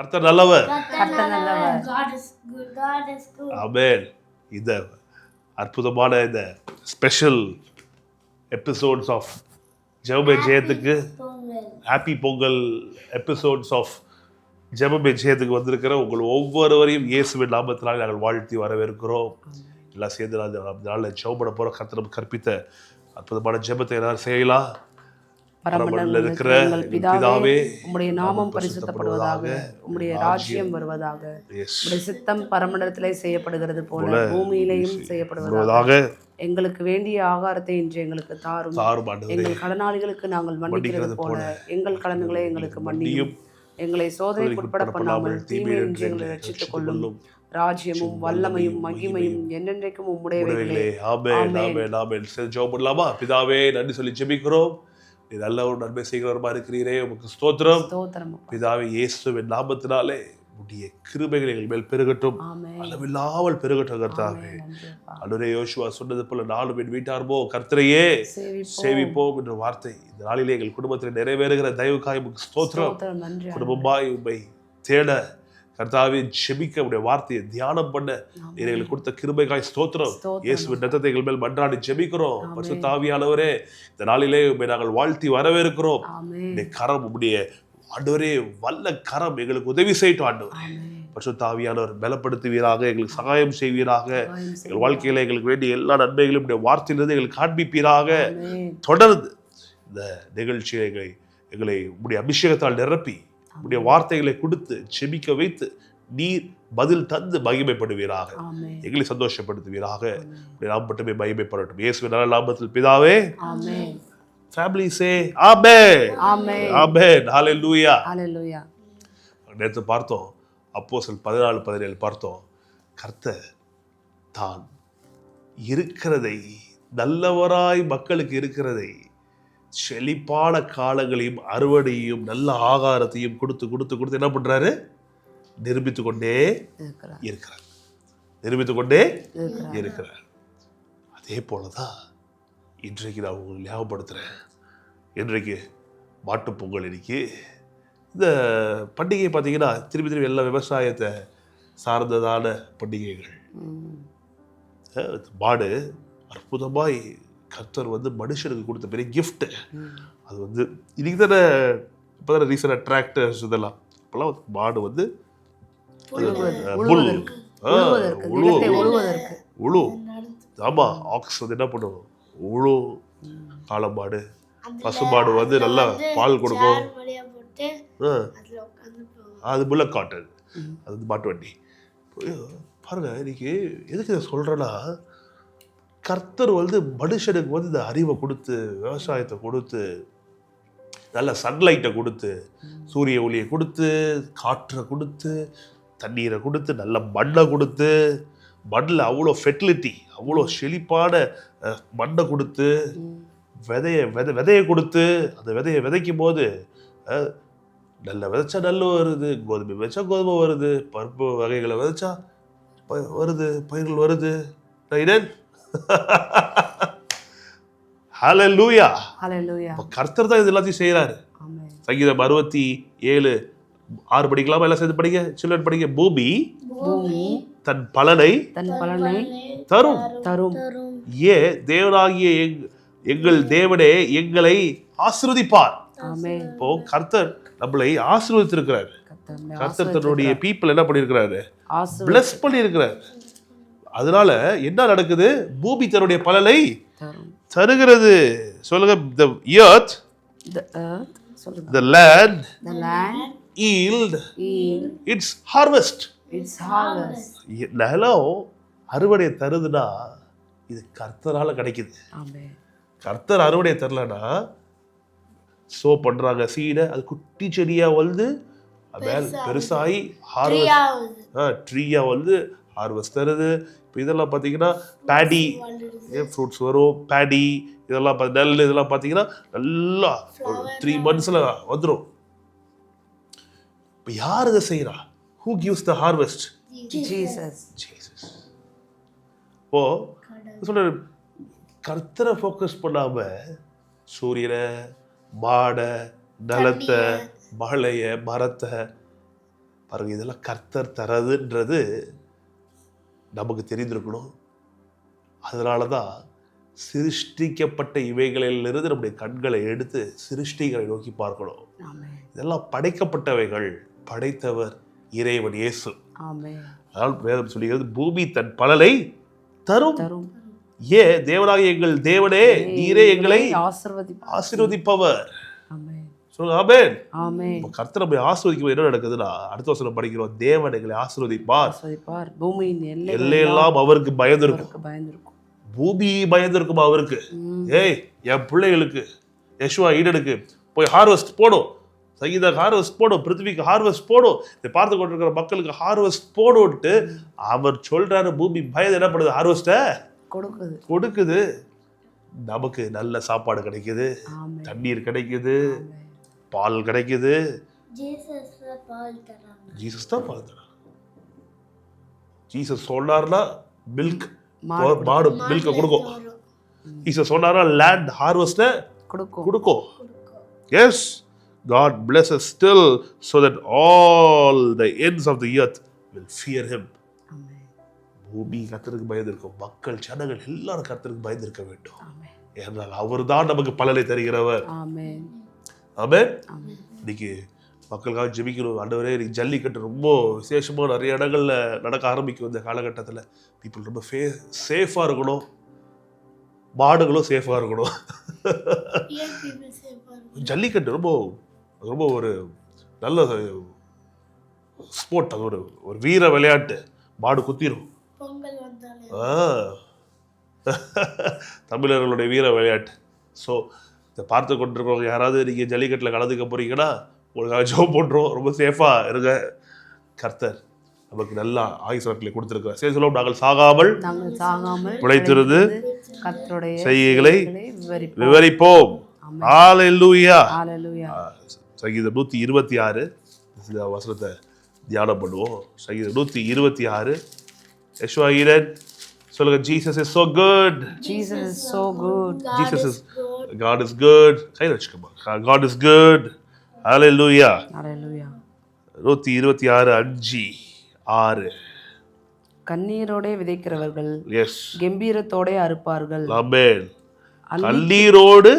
கர்த்தர் நல்லவர். ஆமென். இந்த அற்புதமான இந்த ஸ்பெஷல் எபிசோட்ஸ் ஆஃப் ஜெபமே ஜெயத்துக்கு. ஹாப்பி பொங்கல் எபிசோட்ஸ் ஆஃப் ஜெபமே ஜெயத்துக்கு வந்திருக்கிற உங்கள் ஒவ்வொருவரையும் இயேசுவின் நாமத்தினால் நாங்கள் வாழ்த்தி வரவேற்கிறோம். எல்லாம் சேர்ந்து நாளில் ஜெபப்பட போகிற கர்த்தரம் கற்பித்த அற்புதமான ஜெபத்தை எல்லாரும் செய்யலாம். பரமண்டலத்தில் இருக்கிற பிதாவே உம்முடைய நாமம் பரிசுத்தப்படுவதாக உம்முடைய ராஜ்யம் வருவதாக உம்முடைய சித்தம் பரமண்டலத்திலே செய்யப்படுகிறது போல பூமியிலேயும் செய்யப்படுவதாக. எங்களுக்கு வேண்டிய ஆகாரத்தை இன்று எங்களுக்கு தாரும். எங்கள் கடனாளிகளுக்கு நாங்கள் மன்னிக்கிறது போல எங்கள் கடன்களை எங்களுக்கு மன்னியும். எங்களை சோதனைக்கு உட்பட பண்ணாமல் தீமையின்றி எங்களை ரட்சித்துக் கொள்ளும். ராஜ்யமும் வல்லமையும் மகிமையும் என்னென்றைக்கும் உம்முடையவைகளே. ஆமென். ஆமென் ஆமென். சரி ஜெபம் பண்ணலாமா? பிதாவே நன்றி சொல்லி ஜெபிக்கிறோம். நீ நல்ல ஒரு நன்மை செய்கிறவருமா இருக்கிறீரே உமக்கு ஸ்தோத்திரம். பிதாவே இயேசுவின் நாமத்தினாலே உடைய கிருபைகள் எங்கள் மேல் பெருகட்டும் அளவில்லாமல் பெருகட்டும் கர்த்தாவே. அனுரே யோசுவா சொன்னது போல நானும் என் வீட்டார்போ கர்த்தரையே சேவிப்போம். என்ற வார்த்தை இந்த நாளிலே எங்கள் குடும்பத்தில் நிறைவேறுகிற தயவுக்காய் உமக்கு ஸ்தோத்திரம். குடும்பமாய் உண்மை தேட கர்த்தாவே ஜெபிக்க உடைய வார்த்தையை தியானம் பண்ண எங்களுக்கு கொடுத்த கிருபைக்காய் ஸ்தோத்திரம். இயேசுவின் ரத்தத்தை எங்கள் மேல் மன்றாடி ஜெபிக்கிறோம். பரிசுத்தாவியானவரே இந்த நாளிலே உம்மை நாங்கள் வாழ்த்தி வரவேற்கிறோம். உடைய கரம் உடைய ஆண்டவரே வல்ல கரம் எங்களுக்கு உதவி செய்யட்டும் ஆண்டவர். பரிசுத்தாவியானவர் பலப்படுத்துவீராக எங்களுக்கு சகாயம் செய்வீராக. எங்கள் வாழ்க்கையில எங்களுக்கு வேண்டிய எல்லா நன்மைகளும் உடைய வார்த்தையிலிருந்து எங்களுக்கு காண்பிப்பீராக. தொடர்ந்து இந்த நிகழ்ச்சியை எங்களை எங்களை உடைய அபிஷேகத்தால் நிரப்பி உடைய வார்த்தைகளை கொடுத்து செபிக்க வைத்து நீர் பதில் தந்து மகிமைப்படுவீராக. எங்களை சந்தோஷப்படுத்துவீராக. நாம் மட்டுமே மகிமைப்படட்டும். இயேசுவின் நல்ல நாமத்தில் பிதாவே. ஃபேமிலி சே ஆமே. ஆமே ஹalleluya ஹalleluya. நேற்று பார்த்தோம் அப்போஸ்தலர் பதினாலு பதினேழு பார்த்தோம் கர்த்தர் தான் இருக்கிறதை நல்லவராய் மக்களுக்கு இருக்கிறதை செழிப்பான காலங்களையும் அறுவடையும் நல்ல ஆகாரத்தையும் கொடுத்து கொடுத்து கொடுத்து என்ன பண்றாரு? நிரூபித்து கொண்டே இருக்கிறார். நிரூபித்து கொண்டே இருக்கிறார். அதே போலதான் இன்றைக்கு நான் உங்களுக்கு ஞாபகப்படுத்துறேன். இன்றைக்கு மாட்டுப் பொங்கல் இன்னைக்கு இந்த பண்டிகை பார்த்தீங்கன்னா திருப்பி திருப்பி எல்லா விவசாயத்தை சார்ந்ததான பண்டிகைகள். மாடு அற்புதமாய் கர்த்தர் வந்து மனுஷனுக்கு கொடுத்த பெரிய gift. ம். அது வந்து இன்னைக்கு தானே இப்போ தானே ரீசெண்டாக டிராக்டர்ஸ் இதெல்லாம். இப்போல்லாம் மாடு வந்து. உழு. நிலத்தை உழுவதற்கு. உழு. ஆமா ஆக்ஸ் வந்து என்ன பண்ணும்? உழு. காளமாடு பசுமாடு வந்து நல்லா பால் கொடுக்கும். அது புல்லக் காட்டன் ம். அது வந்து மாட்டு வண்டி. பாருங்க இன்னைக்கு எதுக்கு இதை சொல்றேன்னா கர்த்தர் வந்து மனுஷனுக்கு வந்து இந்த அறிவை கொடுத்து விவசாயத்தை கொடுத்து நல்ல சன்லைட்டை கொடுத்து சூரிய ஒளியை கொடுத்து காற்றை கொடுத்து தண்ணீரை கொடுத்து நல்ல மண்ணை கொடுத்து மண்ணில் அவ்வளோ ஃபெர்டிலிட்டி அவ்வளோ செழிப்பான மண்ணை கொடுத்து விதைய விதை விதையை கொடுத்து அந்த விதையை விதைக்கும் போது நல்ல விதைச்சா நல்ல வருது கோதுமை விதைச்சா கோதுமை வருது பருப்பு வகைகளை விதைச்சா ப- வருது பயிர்கள் வருது. ரைடன் ஹalleluya. அப்ப கர்த்தர் தான் இது எல்லாத்தையும் செய்கிறாரு ஆமென். சங்கீதம் அறுபத்தி ஏழு ஆறு படிக்கலாமா எல்லாம் சேர்ந்து படிங்க சில்லர் படிங்க. பூமி பூமி தன் பலனை தன் பலனை தரும். தரும். தரும் ஏ தேவனாகிய எங்- எங்கள் தேவனே எங்களை ஆசிர்வதிப்பார். ஆமென். இப்போ கர்த்தர் நம்மளை ஆசீர்வதித்திருக்கிறார். கர்த்தர் தன்னுடைய பீப்புள் என்ன பண்ணியிருக்கிறாரு? பிளஸ் பண்ணியிருக்கிறார். அதனால என்ன நடக்குது பூமி தன்னுடைய பலனை. தருகிறது சொல்லுங்க த earth The earth, சொல்லுங்க. the land The land yield yield its harvest its harvest. நிலம் அறுவடை தருதுன்னா இது கர்த்தரால கிடைக்குது ஆமென். கர்த்தர் அறுவடை தரலனா சோ பண்றாங்க சீடை அது குட்டி செடியா வந்து மேல் பெருசாகி ஹார்வெஸ்ட் த்ரீயாவது ட்ரீயா வந்து ஹார்வெஸ்ட் தருது இப்போ இதெல்லாம் பார்த்தீங்கன்னா பேடி ஃப்ரூட்ஸ் வரும்? பேடி இதெல்லாம் பார்த்து நெல் இதெல்லாம் பார்த்தீங்கன்னா நல்லா ஒரு த்ரீ மந்த்ஸில் வந்துடும் இப்போ யார் இதை செய்கிறா who gives the harvest Jesus. Jesus ஓ சொல்ற கர்த்தரை ஃபோக்கஸ் பண்ணாம சூரியனை மாடை நிலத்தை மழைய மரத்தை பாருங்க இதெல்லாம் கர்த்தர் தரதுன்றது நமக்கு தெரிந்திருக்கணும். அதனால தான் சிருஷ்டிக்கப்பட்ட இவைகளிலிருந்து நம்முடைய கண்களை எடுத்து சிருஷ்டிகளை நோக்கி பார்க்கணும். இதெல்லாம் படைக்கப்பட்டவைகள் படைத்தவர் இறைவன் இயேசு. அதனால் வேதம் சொல்லுகிறது பூமி தன் பலனை தரும். ஏ தேவனாகிய எங்கள் தேவனே நீரே எங்களை ஆசிர்வதி ஆசீர்வதிப்பவர். ஆமென். கர்த்தர் நம்மை ஆசீர்வதிக்கும் என்ன நடக்குதுன்னா அடுத்த வசனம் படிக்கிறோம் தேவன் எங்களை பூமியின் எல்லை எல்லையெல்லாம் அவருக்கு பயந்திருக்கும். பயந்திருக்கும். பூமி பயந்திருக்கும் அவருக்கு. ஏய் என் பிள்ளைகளுக்கு யஷ்வா ஈடனுக்கு போய் ஹார்வெஸ்ட் போடும். சங்கீதா ஹார்வெஸ்ட் போடும் பிருத்திவிக்கு ஹார்வெஸ்ட் போடும். இதை பார்த்து கொண்டிருக்கிற மக்களுக்கு ஹார்வெஸ்ட் போடும்ட்டு அவர் சொல்றாரு பூமி பயந்து என்ன பண்ணுது? ஹார்வெஸ்ட்டை கொடுக்குது. கொடுக்குது. நமக்கு நல்ல சாப்பாடு கிடைக்குது. தண்ணீர் கிடைக்குது. பால் கிடைக்குது. ஜீசஸ் பால் தராங்க. ஜீசஸ் தான் பால் தரான் ஜீசஸ் சொன்னார்னா மில்க் மாடு மாடு மில்கை கொடுக்கும். ஜீசஸ் சொன்னார்னா லேண்ட் ஹார்வெஸ்ட்டை கொடுக்கும். Yes God blesses still so that all the ends of the earth will fear him. Amen பூமி கர்த்தருக்கு பயந்திருக்கும். மக்கள் ஜனங்கள் எல்லாரும் கர்த்தருக்கு பயந்திருக்க வேண்டும். ஆமென் ஏனால் அவர்தான் நமக்கு பலனை தருகிறவர். ஆமென். இன்னைக்கு மக்களுக்காக ஜெபிக்கணும் ஆண்டவரே இன்னைக்கு ஜல்லிக்கட்டு ரொம்ப விசேஷமாக நிறைய இடங்கள்ல நடக்க ஆரம்பிக்கும் இந்த காலகட்டத்தில். பீப்புள் ரொம்ப ஃபே சேஃபாக இருக்கணும். மாடுகளும் சேஃபாக இருக்கணும். ஜல்லிக்கட்டு ரொம்ப ரொம்ப ஒரு நல்ல ஸ்போர்ட் அது ஒரு ஒரு வீர விளையாட்டு. மாடு குத்திரும். தமிழர்களுடைய வீர விளையாட்டு. ஸோ இதை பார்த்து கொண்டிருக்கிறவங்க யாராவது நீங்கள் ஜல்லிக்கட்டில் கலந்துக்க போறீங்கன்னா உங்களுக்காக ஜோப் போட்டுரும் ரொம்ப சேஃபாக இருங்க. கர்த்தர் நமக்கு நல்லா ஆயுசு நாட்களை கொடுத்துருக்கிறார். சரி சொல்லுவோம். நாங்கள் சாகாமல் சாகாமல் பிழைத்திருந்து கர்த்தருடைய செய்கைகளை விவரிப்போம். சங்கீதம் நூற்றி இருபத்தி ஆறு. இந்த வசனத்தை தியானம் பண்ணுவோம். சங்கீதம் நூற்றி இருபத்தி ஆறு. யஷ்வா ஈரன் சொல்லுங்க Jesus is so good. Jesus is so good. Jesus is God is good. கையில் வச்சுக்கோமா God is good. Hallelujah. ஹalleluya நூற்றி இருபத்தி ஆறு அஞ்சு ஆறு. கண்ணீரோடே விதைக்கிறவர்கள் எஸ் கம்பீரத்தோடே அறுப்பார்கள். ஆமென் கண்ணீரோடு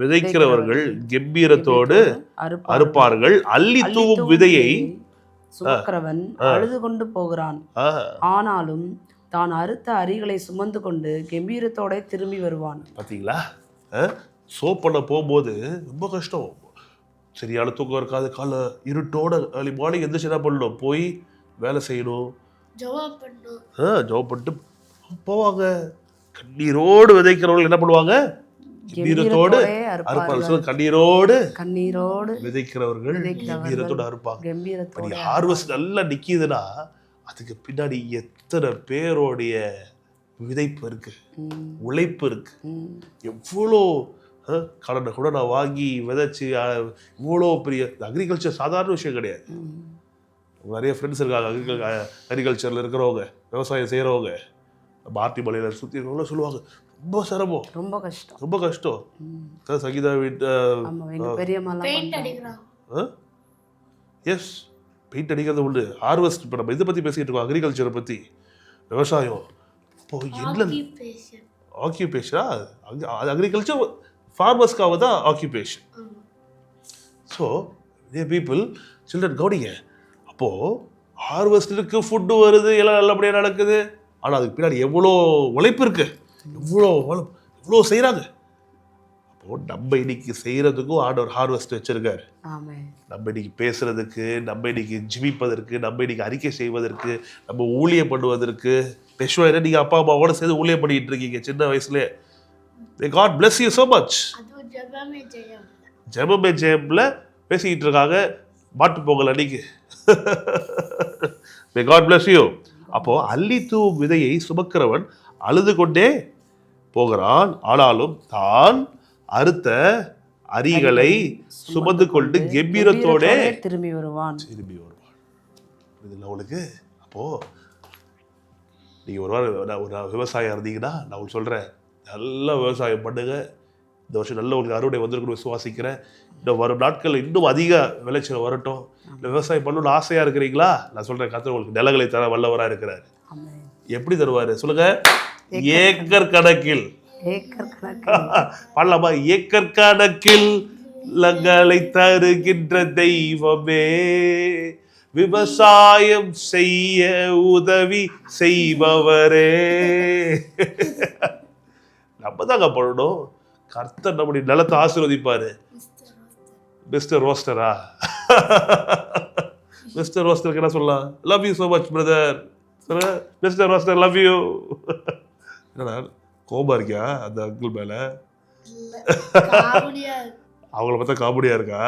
விதைக்கிறவர்கள் கம்பீரத்தோடு அறுப்பார்கள். அள்ளி தூவும் விதையை சுமக்கிறவன் அழுது கொண்டு போகிறான். ஆனாலும் தான் அறுத்த அரிகளை சுமந்து கொண்டு கம்பீரத்தோட திரும்பி வருவான். பாத்தீங்களா? சோப் பண்ண போகும்போது ரொம்ப கஷ்டம். சரியான தூக்கம் இருக்காது காலை இருட்டோட early மார்னிங் எந்திரிச்சு என்ன பண்ணணும்? போய் வேலை செய்யணும். ஜவாப் பண்ணும் ஜோப் பண்ணிட்டு போவாங்க. கண்ணீரோடு விதைக்கிறவர்கள் என்ன பண்ணுவாங்க? அறுப்பார்கள். அறுப்பார்கள். சொல்லுங்க, கண்ணீரோடு கண்ணீரோடு விதைக்கிறவர்கள் கம்பீரத்தோடு அறுப்பாங்க. ஹார்வெஸ்ட் நல்லா நிக்கிதுன்னா அதுக்கு பின்னாடி எத்தனை பேரோடைய விதைப்பு இருக்கு. உழைப்பு இருக்கு. எவ்வளோ கடனை கூட நான் வாங்கி விதைச்சு இவ்வளோ பெரிய அக்ரிகல்ச்சர் சாதாரண விஷயம் கிடையாது. நிறைய ஃப்ரெண்ட்ஸ் இருக்காங்க அக்ரிகல் அக்ரிகல்ச்சரில் இருக்கிறவங்க விவசாயம் செய்கிறவங்க ஆர்டி மலையில் சுற்றி இருக்கவங்கள சொல்லுவாங்க ரொம்ப சிரமம். ரொம்ப கஷ்டம். ரொம்ப கஷ்டம். சங்கீதா வீட்டு எஸ் பெயிண்ட் அடிக்கிறது உண்டு. ஹார்வெஸ்ட் இப்போ நம்ம இதை பற்றி பேசிகிட்டு இருக்கோம் அக்ரிகல்ச்சரை பற்றி விவசாயம். இப்போ என்ன. ஆக்கியூபேஷனா அது அக்ரிகல்ச்சர் ஃபார்மர்ஸ்க்காக தான் ஆக்கியூபேஷன். ஸோ இதே பீப்புள் சில்ட்ரன் கவனிங்க. அப்போது ஹார்வெஸ்டருக்கு ஃபுட்டு வருது எல்லாம் நல்லபடியாக நடக்குது. ஆனால் அதுக்கு பின்னாடி எவ்வளோ உழைப்பு இருக்கு? எவ்வளோ உழைப்பு எவ்வளோ செய்கிறாங்க அப்போது நம்ம இன்னைக்கு செய்கிறதுக்கும் ஆண்டவர் ஹார்வெஸ்ட் வச்சுருக்காரு. நம்ம இன்னைக்கு பேசுறதுக்கு நம்ம இன்னைக்கு ஜிமிப்பதற்கு நம்ம இன்னைக்கு அறிக்கை செய்வதற்கு நம்ம ஊழியம் பண்ணுவதற்கு பெஷ்வா நீங்க அப்பா அம்மாவோட சேர்ந்து ஊழியம் பண்ணிட்டு இருக்கீங்க சின்ன வயசுல God bless you so much அது ஜெபமே ஜெயம். ஜெபமே ஜெயம்ல பேசிக்கிட்டு இருக்காங்க. மாட்டு பொங்கல் அன்னைக்கு. May God bless you. அப்போ அள்ளி தூவும் விதையை சுமக்கிறவன் அழுது கொண்டே போகிறான். ஆனாலும் தான் அறுத்த அரிகளை சுமந்து கொண்டு கம்பீரத்தோட திரும்பி வருவான். திரும்பி வருவான். இதில் அவளுக்கு அப்போ நீங்க ஒரு வாரம் ஒரு விவசாயம் இருந்தீங்கன்னா நான் உங்களுக்கு சொல்றேன். நல்லா விவசாயம் பண்ணுங்க. இந்த வருஷம் நல்ல உங்களுக்கு அறுவடை வந்திருக்குன்னு விசுவாசிக்கிறேன். இன்னும் வரும் நாட்கள் இன்னும் அதிக விளைச்சல் வரட்டும். இல்லை விவசாயம் பண்ணணும்னு ஆசையாக இருக்கிறீங்களா? நான் சொல்கிறேன் கத்திர உங்களுக்கு நிலங்களை தர வல்லவராக இருக்கிறார். எப்படி தருவார்? சொல்லுங்க. ஏக்கர் கணக்கில். ஏக்கர் கணக்கில். பாடலாமா? ஏக்கர் கணக்கில் லங்களை தருகின்ற தெய்வமே. விவசாயம் செய்ய உதவி செய்பவரே. நம்ம தாங்க பண்ணணும் கர்த்தர் நம்முடைய நிலத்தை ஆசீர்வதிப்பாரு. மிஸ்டர் ரோஸ்டரா மிஸ்டர் ரோஸ்டருக்கு என்ன சொல்லலாம்? Love you so much brother mister roster love you என்னடா கோபம் இருக்கியா அந்த அங்கிள் மேல? அவங்கள பார்த்தா காமெடியா இருக்கா?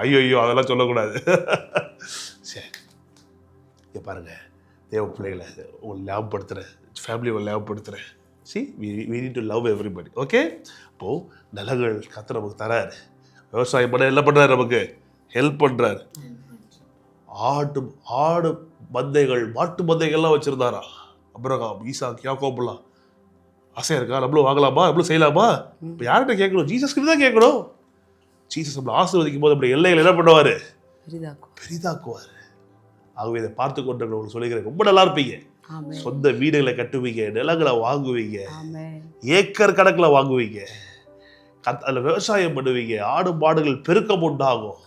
ஐயோ ஐயோ அதெல்லாம் சொல்லக்கூடாது. சரி பாருங்க தேவ பிள்ளைகளை உங்களை ஞாபகப்படுத்துகிறேன் ஃபேமிலியை ஞாபகப்படுத்துகிறேன் see we need to love everybody okay அப்போது நிலங்கள் கத்த நமக்கு தராரு. விவசாயம் பண்ண என்ன பண்ணுறாரு நமக்கு? ஹெல்ப் பண்ணுறாரு ஆடு ஆடு மந்தைகள் மாட்டு மந்தைகள்லாம் வச்சுருந்தாரா? அப்புறம் ஈசா யாக்கோபெல்லாம் ஆசையாக இருக்கா? நம்மளும் வாங்கலாமா? நம்மளும் செய்யலாமா? இப்போ யார்கிட்ட கேட்கணும்? ஜீசஸ் கிட்ட தான் கேட்கணும். ஜீசஸ் நம்மளை ஆசீர்வதிக்கும் போது நம்மளுடைய எல்லைகள் என்ன பண்ணுவார்? பெரிதாக்குவார். ஆகவே இதை பார்த்து கொண்டிருக்கிறவங்களுக்கு சொல்லிக்கிறேன். ரொம்ப நல்லா இருப்பீங்க. சொந்த வீடுகளை கட்டுவீங்க நிலங்களை வாங்குவீங்க ஏக்கர் கணக்கில் வாங்குவீங்க. கத் அதில் விவசாயம் பண்ணுவீங்க ஆடு மாடுகள் பெருக்கம் உண்டாகும்.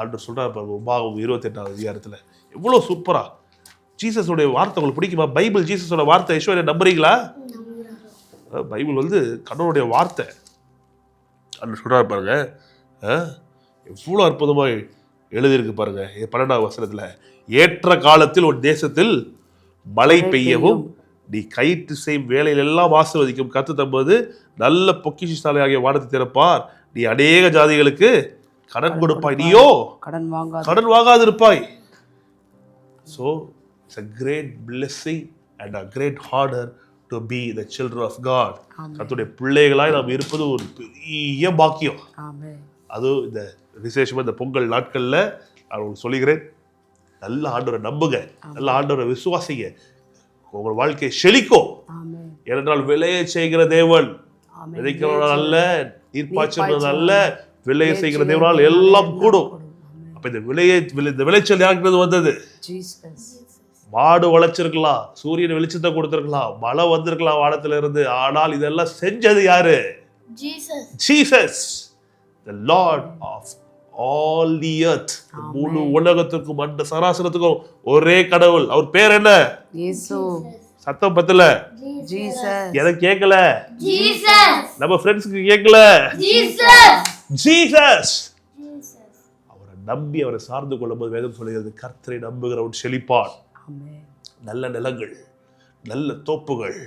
ஆண்டு சொல்கிறார் பாருங்க உபாகம் இருபத்தெட்டாவது அதிகாரத்தில். எவ்வளோ சூப்பரா ஜீசஸோடைய வார்த்தை உங்களுக்கு பிடிக்குமா? பைபிள் ஜீசஸோட வார்த்தை ஈஸ்வரிய நம்புறீங்களா? பைபிள் வந்து கடவுளுடைய வார்த்தை. அன்று சொல்கிறார் பாருங்க எவ்வளோ அற்புதமாக எழுதியிருக்கு பாருங்க பன்னெண்டாவது வசனத்தில். ஏற்ற காலத்தில் ஒரு தேசத்தில் மழை பெய்யவும் நீ கயிற்று செய்யும் வேலையில் எல்லாம் ஆசீர்வதிக்கும் கத்து தம்பது நல்ல பொக்கிஷாலை ஆகிய வானத்தை திறப்பார். நீ அநேக ஜாதிகளுக்கு கடன் கொடுப்பாய். நீயோ? கடன் வாங்காத. கடன் வாங்காது இருப்பாய் so it's a great blessing and a great harder to be the children of God amen கர்த்தருடைய பிள்ளைகளாய் நாம் இருப்பது ஒரு பெரிய பாக்கியம். அதுவும் இந்த விசேஷமாக இந்த பொங்கல் நாட்களில் நான் சொல்லிக்கிறேன். நல்ல ஆண்டவரை நம்புங்க. நல்ல ஆண்டவரை விசுவாசிங்க. உங்கள் வாழ்க்கை செழிக்கும். ஏனென்றால் விளைய செய்கிற தேவன் ஆமென். விதைக்கிறவன் அல்ல நீர்ப்பாய்ச்சல். அல்ல விளைய செய்கிற தேவனால் எல்லாம் கூடும். அப்ப இந்த விளைய விளை- இந்த விளைச்சல் யாருக்குறது வந்தது? மாடு வளைச்சிருக்கலாம் சூரியன் வெளிச்சத்தை கொடுத்திருக்கலாம் மழை வந்திருக்கலாம் வானத்துல இருந்து ஆனால் இதெல்லாம் செஞ்சது யாரு? Jesus. Jesus. The Lord of all the earth முழு உலகத்துக்கும் அந்த சராசரத்துக்கும் ஒரே கடவுள். அவர் பேர் என்ன? இயேசு. சத்தம் பத்தல? ஜீசஸ். எனக்கு கேட்கல ஜீசஸ். நம்ம ஃப்ரெண்ட்ஸுக்கு கேட்கல ஜீசஸ். அவரை நம்பி அவரை சார்ந்து கொள்ளும்போது வேதம் சொல்கிறது கர்த்தரை நம்புகிறவன் செழிப்பான். நல்ல நிலங்கள் நல்ல தோப்புகள்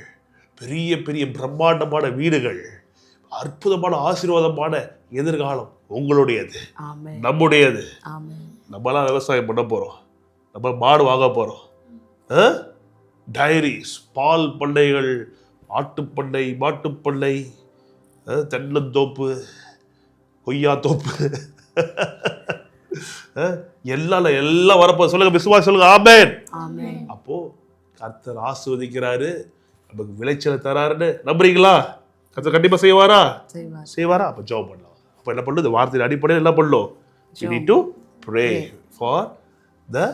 பெரிய பெரிய பிரம்மாண்டமான வீடுகள் அற்புதமான ஆசீர்வாதமான எதிர்காலம். உங்களுடையது நம்முடையது. ஆமென். நம்மலாம் விவசாயம் பண்ண போகிறோம் நம்ம மாடு வாங்க போகிறோம் டைரிஸ் பால் பண்ணைகள் ஆட்டுப்பண்ணை மாட்டுப்பண்ணை தென்னந்தோப்பு கொய்யா தோப்பு. எல்லாம் எல்லாம் வரப்போ சொல்லுங்க விசுவாசி சொல்லுங்க. ஆமென். அப்போ கர்த்தர் ஆஸ்வதிக்கிறாரு நமக்கு விளைச்சலை தராருன்னு நம்புறீங்களா? கர்த்தர் கண்டிப்பா செய்வாரா. செய்வார்? அப்போ ஜெபம் பண்ணலாம். அப்போ என்ன பண்ணும் இந்த வார்த்தையின் அடிப்படையில் என்ன you need to pray for the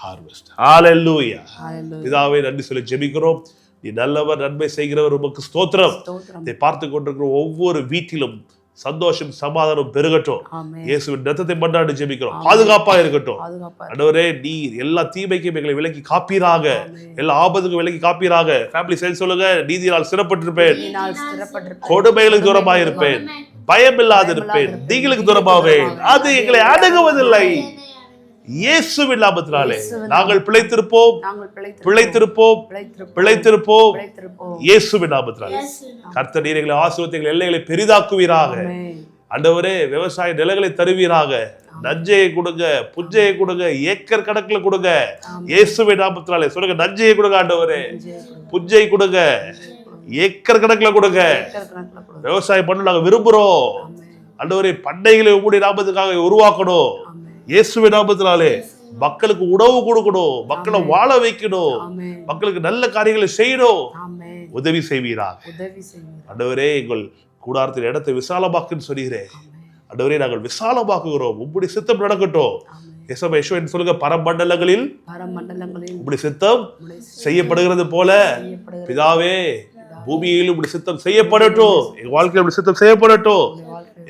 harvest. Hallelujah. ஹalleluya பிதாவே நன்றி சொல்லி ஜெபிக்கிறோம். நீ நல்லவர் நன்மை செய்கிறவர் உமக்கு ஸ்தோத்திரம். இதை பார்த்து கொண்டிருக்கிற ஒவ்வொரு வீட்டிலும் சந்தோஷம் சமாதானம் பெருகட்டும். இயேசுவின் ரத்தத்தை மண்டாடி ஜெபிக்கிறோம். பாதுகாப்பா இருக்கட்டும். ஆண்டவரே நீர் எல்லா தீமைக்கும் எங்களை விலக்கி காப்பீராக. எல்லா ஆபத்துக்கும் விலக்கி காப்பீராக. ஃபேமிலி சேர்ந்து சொல்லுங்க. நீதியால் சிறப்பட்டிருப்பேன். கொடுமைகளுக்கு தூரமாக இருப்பேன் பயம் இல்லாதிருப்பேன் தீங்களுக்கு தூரமாவேன் அது எங்களை அணுகுவதில்லை. இயேசுவின் நாமத்தினாலே. நாங்கள் பிழைத்திருப்போம். பிழைத்திருப்போம். பிழைத்திருப்போம். இயேசுவின் நாமத்தினாலே. கர்த்தர் நீர் எங்களை ஆசீர்வதித்து எங்கள் எல்லைகளை பெரிதாக்குவீராக. ஆமென். ஆண்டவரே விவசாய நிலங்களை தருவீராக. நஞ்சையை கொடுங்க புஞ்சையை கொடுங்க ஏக்கர் கணக்குல கொடுங்க. இயேசுவின் நாமத்தினாலே. சொல்லுங்க நஞ்சையை கொடுங்க ஆண்டவரே. புஞ்சை கொடுங்க. ஏக்கர் கணக்குல கொடுங்க. விவசாயம் பண்ண நாங்க விரும்புறோம். ஆமென். ஆண்டவரே பண்டைகளை உங்களுடைய நாமத்துக்காக உருவாக்கணும். ஆமென். இயேசுவின் நாமத்தினாலே மக்களுக்கு உணவு கொடுக்கணும். மக்களை வாழ வைக்கணும். மக்களுக்கு நல்ல காரியங்களை செய்யணும். உதவி செய்வீராக. ஆண்டவரே எங்கள் கூடாரத்தின் இடத்தை விசாலமாக்குன்னு சொல்கிறேன் ஆண்டவரே நாங்கள் விசாலமாக்குகிறோம். உம்முடைய சித்தம் நடக்கட்டும். எசப யசுவன் சொல்லுங்க? பரமண்டலங்களில் பரமண்டலங்களில் உம்முடைய சித்தம் செய்யப்படுகிறது போல. பிதாவே பூமியிலும் இப்படி சித்தம் செய்யப்படட்டும். எங்க வாழ்க்கையில் இப்படி சித்தம் செய்யப்படட்டும்.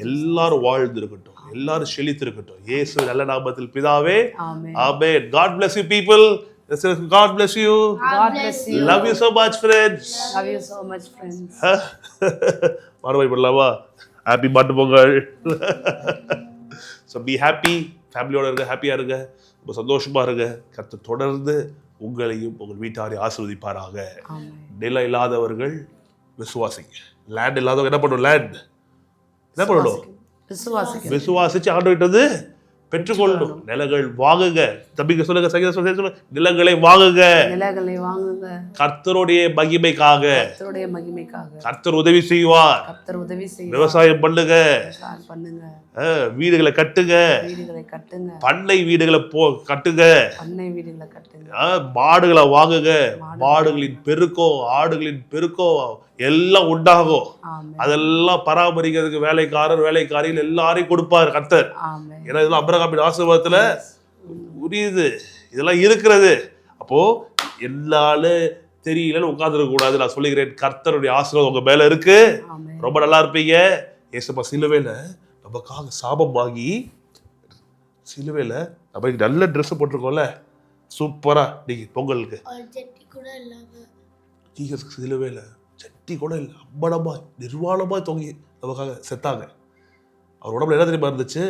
எல்லாரும் வாழ்ந்து இருக்கட்டும் எல்லாரும் செழித்து இருக்கட்டும் இயேசு நல்ல நாமத்தில் பிதாவே. ஆமென். God bless you people. God bless you. God bless you. Love you so much friends. Love you so much friends. மறுபடி பண்ணலாமா? ஹாப்பி மாட்டு பொங்கல். ஸோ பி ஹாப்பி ஃபேமிலியோட இருங்க ஹாப்பியாக இருங்க. ரொம்ப சந்தோஷமா இருங்க. கர்த்தர் தொடர்ந்து உங்களையும் உங்கள் வீட்டாரையும் ஆசீர்வதிப்பாராக. நிலம் இல்லாதவர்கள் விசுவாசிங்க. லேண்ட் இல்லாதவங்க என்ன பண்ணணும் லேண்ட் என்ன பண்ணணும்? விசுவாசிச்சு ஆண்டுகிட்டு வந்து பெற்றுக்கொள்ளணும். நிலங்கள் வாங்குங்க. தம்பிக்கு சொல்லுங்க சங்கீத சொல்லுங்க நிலங்களை வாங்குங்க. நிலங்களை வாங்குங்க. கர்த்தருடைய மகிமைக்காக. கர்த்தருடைய மகிமைக்காக. கர்த்தர் உதவி செய்வார். கர்த்தர் உதவி செய்ய விவசாயம் பண்ணுங்க. பண்ணுங்க. வீடுகளை கட்டுங்க. பண்ணை வீடுகளை போ கட்டுங்க. மாடுகளை வாங்குங்க. மாடுகளின் பெருக்கம் ஆடுகளின் பெருக்கம் எல்லாம் உண்டாகும். அதெல்லாம் பராமரிக்கிறதுக்கு வேலைக்காரர் வேலைக்காரிகள் எல்லாரையும் கொடுப்பார் கர்த்தர் ஆமென். ஏன்னா இதெல்லாம் அப்ரகாமின் ஆசீர்வாதத்துல புரியுது. இதெல்லாம் இருக்கிறது. அப்போ என்னால தெரியலன்னு உட்கார்ந்துருக்க கூடாது. நான் சொல்லுகிறேன் கர்த்தருடைய ஆசீர்வாதம் உங்க மேல இருக்கு. ரொம்ப நல்லா இருப்பீங்க. ஏசப்பா சிலுவையில நமக்காக சாபமாகி சிலுவையில நம்ம நல்ல ட்ரெஸ் போட்டிருக்கோம்ல சூப்பரா நீங்க பொங்கலுக்கு. ஜீசஸ் சிலுவையில சட்டி கூட இல்லை அம்படமா நிர்வாணமா தொங்கி நமக்காக செத்தாங்க. அவர் உடம்புல என்ன தெரியுமா இருந்துச்சு?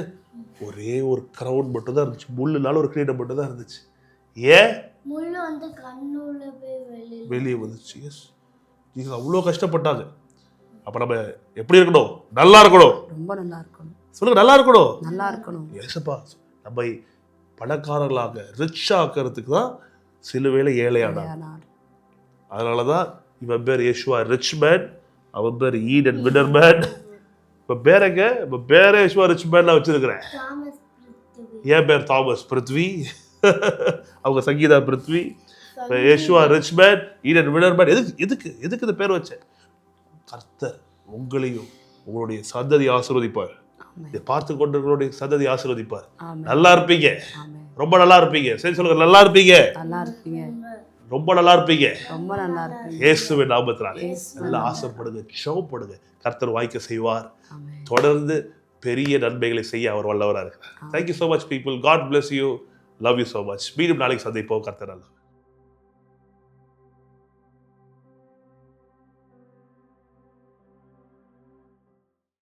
ஒரே ஒரு கிரவுன் மட்டும் தான் இருந்துச்சு. முள்ளுனால ஒரு கிரீடம் மட்டும் தான் இருந்துச்சு. ஏன்? முள்ளு வந்து கண்ணுல போய் வெளியில. வெளியே வந்துச்சு. எஸ் ஜீசஸ் அவ்வளோ கஷ்டப்பட்டாங்க. அப்போ நம்ம எப்படி இருக்கணும்? நல்லா இருக்கணும். ரொம்ப நல்லா இருக்கணும். சொல்லுங்க நல்லா இருக்கணும். நல்லா இருக்கணும். ஏசப்பா நம்மை பணக்காரர்களாக ரிச் ஆக்கிறதுக்கு தான் சிலுவையில் ஏழையானார். ஆனார். அதனால தான் இவன் பேர் யேசுவா ரிச் மேன் அவன் பேர் ஈட் அண்ட் வினர் மேன் இப்போ பேரங்க இப்போ பேரே யேசுவா ரிச் மேன் நான் வச்சிருக்கிறேன். என் பேர் தாமஸ் பிருத்வி. அவங்க சங்கீதா பிருத்வி. இப்போ Yeshua rich man eat and winner man எதுக்கு எதுக்கு எதுக்கு இந்த பேர் வச்சேன்? கர்த்தர் உங்களையும் உங்களுடைய சந்ததி ஆசீர்வதிப்பார். இதை பார்த்து கொண்டிருக்கிறவருடைய சந்ததி ஆசீர்வதிப்பார். நல்லா இருப்பீங்க. ரொம்ப நல்லா இருப்பீங்க. சரி சொல்லுங்க நல்லா இருப்பீங்க? நல்லா இருப்பீங்க. ரொம்ப நல்லா இருப்பீங்க. ரொம்ப நல்லா இருப்பீங்க. இயேசுவின் நாமத்தினாலே. நல்லா ஆசைப்படுங்க ஷவப்படுங்க கர்த்தர் வாய்க்க செய்வார். தொடர்ந்து பெரிய நன்மைகளை செய்ய அவர் வல்லவராக இருக்கிறார். Thank you so much people God bless you love you so much மீண்டும் நாளைக்கு சந்திப்போம். கர்த்தர் நல்லவர்.